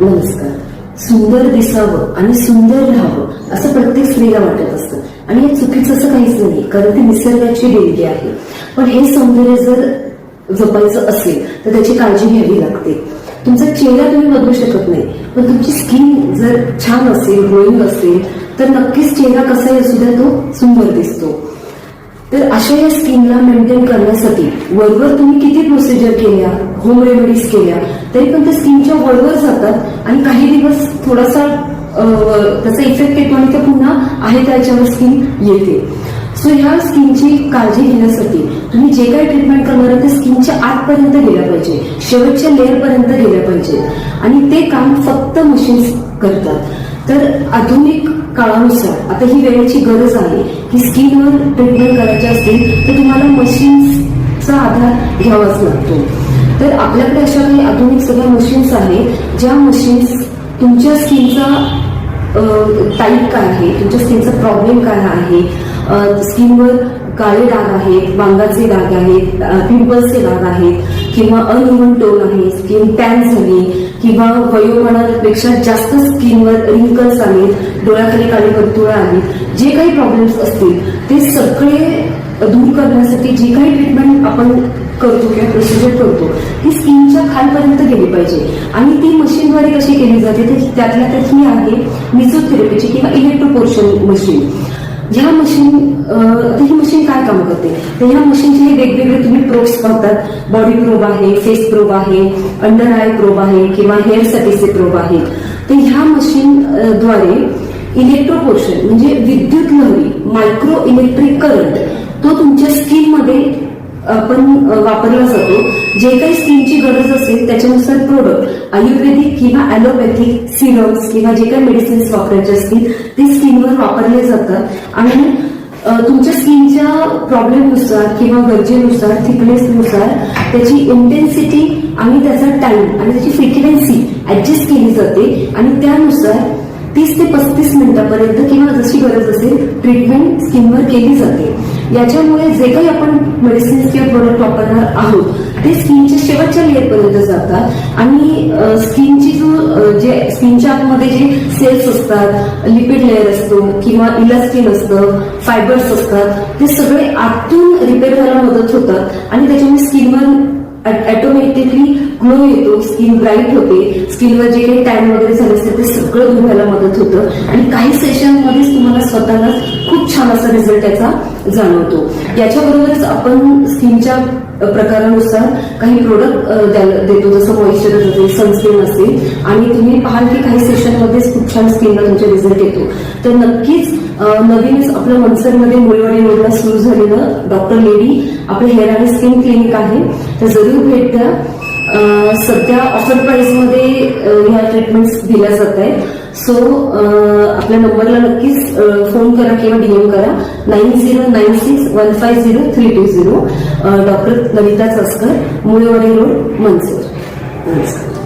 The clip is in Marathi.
नमस्कार सुंदर दिसावं आणि सुंदर राहावं असं प्रत्येक स्त्रीला वाटत असतं. आणि हे चुकीचं असं काहीच नाही कारण ती निसर्गाची देणगी आहे. पण हे सौंदर्य जर जपायचं असेल तर त्याची काळजी घ्यावी लागते. तुमचा चेहरा तुम्ही बदलू शकत नाही पण तुमची स्किन जर छान असेल ग्लोईंग असेल तर नक्कीच चेहरा कसाही असू द्या तो सुंदर दिसतो. तर अशा या स्किनला मेंटेन करण्यासाठी वरवर तुम्ही किती प्रोसिजर केल्या होम रेमेडीज केल्या तरी पण त्या स्किनच्या वरवर जातात आणि काही दिवस थोडासा त्याचा इफेक्ट येतो आणि ते पुन्हा आहे त्याच्यावर स्किन येते. सो ह्या स्किनची काळजी घेण्यासाठी तुम्ही जे काही ट्रीटमेंट करणार ते स्किनच्या आतपर्यंत गेल्या पाहिजे शेवटच्या लेअर पर्यंत गेल्या पाहिजे. आणि ते काम फक्त मशीन्स करतात. तर आधुनिक काळानुसार. आता ही वेळेची गरज आहे की स्किनवर ट्रीटमेंट करायची असतील तर तुम्हाला मशीन्सचा आधार घ्यावाच लागतो. तर आपल्याकडे अशा काही आधुनिक सगळ्या मशीन्स आहेत ज्या मशीन्स तुमच्या स्किनचा टाईप काय आहे तुमच्या स्किनचा प्रॉब्लेम काय आहे स्किनवर काळे डाग आहेत वांगाचे डाग आहेत पिंपल्सचे डाग आहेत किंवा अनइव्हन टोन आहे स्किन टॅन झाली किंवा वयोमानापेक्षा जास्त स्किनवर रिंकल्स आलेत डोळ्याखाली काळी वर्तुळं आली जे काही प्रॉब्लेम्स असतील ते सगळे दूर करण्यासाठी जी काही ट्रीटमेंट आपण करतो किंवा प्रोसिजर करतो ती स्किनच्या खालपर्यंत गेली पाहिजे. आणि ती मशीनद्वारे कशी केली जाते त्यातल्या त्यात ही आहे मिझोथेरपीची किंवा इलेक्ट्रोपोर्शन मशीन ह्या मशीन आता ही मशीन काय काम करते? तर ह्या मशीनचे हे वेगवेगळे तुम्ही प्रोब्स पाहतात बॉडी प्रोब आहे फेस प्रोब आहे अंडर आय प्रोब आहे किंवा हेअर साठीचे प्रोब आहे. तर ह्या मशीन द्वारे इलेक्ट्रोपोर्शन म्हणजे विद्युत लहरी मायक्रो इलेक्ट्रिक करंट तो तुमच्या स्किनमध्ये आपण वापरला जातो. जे काही स्किनची गरज असेल त्याच्यानुसार प्रोडक्ट आयुर्वेदिक किंवा ॲलोपॅथिक सिरम्स किंवा जे काही मेडिसिन्स वापरायचे असतील ते स्किनवर वापरले जातात. आणि तुमच्या स्किनच्या प्रॉब्लेमनुसार किंवा गरजेनुसार थिकनेसनुसार त्याची इंटेन्सिटी आणि त्याचा टाइम आणि त्याची फ्रिक्वेन्सी ऍडजस्ट केली जाते. आणि त्यानुसार तीस ते पस्तीस मिनिटापर्यंत किंवा जशी गरज असेल ट्रीटमेंट स्किनवर केली जाते. याच्यामुळे जे काही आपण मेडिसिन्स किंवा प्रोडक्ट वापरणार आहोत ते स्किनच्या शेवटच्या लेअरपर्यंत जातात. आणि स्किनची जो जे स्किनच्या आतमध्ये जे सेल्स असतात लिपिड लेअर असतो किंवा इलास्टिन असतं फायबर्स असतात ते सगळे आतून रिपेअर व्हायला मदत होतात. आणि त्याच्यामुळे स्किनवर ऑटोमॅटिकली ग्लो येतो स्किन ब्राईट होते स्किनवर जे काही टॅन वगैरे झाले असते ते सगळं धुवायला व्हायला मदत होतं. आणि काही सेशनमध्येच तुम्हाला स्वतःला खूप छान असा रिझल्ट त्याचा जाणवतो. याच्याबरोबरच आपण स्किनच्या प्रकारानुसार काही प्रोडक्ट देतो. जसं मॉइश्चर असेल सनस्क्रीन असेल. आणि तुम्ही पाहाल की काही सेशनमध्येच खूप छान स्किनला तुमचा रिझल्ट येतो. तर नक्कीच नवीनच आपलं मनसरमध्ये मुलवाडी रोडला सुरू झालेलं डॉक्टर लेडी आपलं हेअर आणि स्किन क्लिनिक आहे. तर जरूर भेट द्या. सध्या ऑफर प्राइसमध्ये ह्या ट्रीटमेंट्स दिल्या जात आहेत. सो आपल्या नंबरला नक्कीच फोन करा किंवा डीएम करा nine zero nine six one five zero three two zero doctor Lalita Chaskar Mulewadi road Mansar नमस्कार